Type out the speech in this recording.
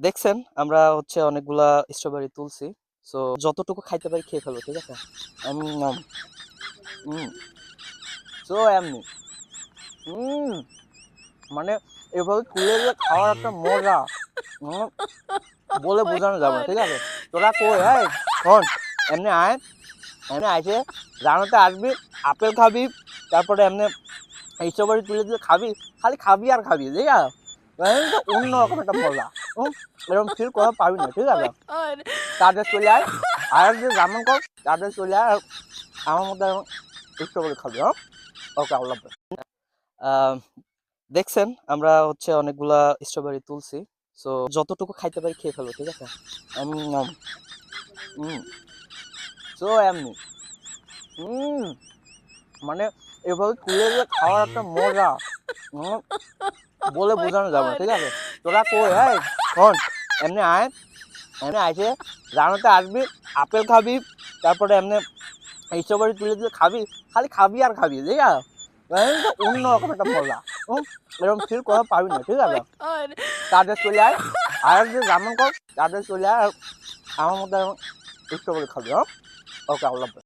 দেখছেন আমরা হচ্ছে অনেকগুলা স্ট্রবেরি তুলছি। সো যতটুকু খাইতে পারি খেয়ে ফেলব ঠিক আছে? সো এমনি। মানে এভাবে তুলে খাওয়ার একটা মজা। বলে বোঝানো যাবে ঠিক আছে? তোরা কই হ্যাঁ শোন এমনি আয় এমনি আইসে রানাতে আসবি আপেল খাবি তারপরে এমনি স্ট্রবেরি তুলে দিয়ে খাবি খালি খাবি আর খাবি ঠিক আছে? অন্য রকম একটা মজা এরকম ফিল করা পাবি না ঠিক আছে? তাদের চলে আয় আর যে যেমন কর তাদের চলে আয় আমার মধ্যে স্ট্রবেরি খাবি হ্যাঁ ওকে আল্লাহ। দেখছেন আমরা হচ্ছে অনেকগুলা স্ট্রবেরি তুলছি সো যতটুকু খাইতে পারি খেয়ে ফেলব ঠিক আছে? সো এমনি মানে এভাবে তুলে খাওয়ার একটা মজা বলে বোঝানো যাবে না, ঠিক আছে? তোরা কই? হ্যাঁ শোন এমনি আয় এমনি আইসে রানাতে আসবি আপেল খাবি তারপরে এমনি স্ট্রবেরি তুলে দিয়ে খাবি খালি খাবি আর খাবি ঠিক আছে? অন্য রকম একটা মজা এরকম ফিল করা পাবি না ঠিক আছে? তাদের চলে আয় আর যে যেমন কর তাদের চলে আয় আমার মধ্যে স্ট্রবেরি খাবি হ্যাঁ ওকে আল্লাহ।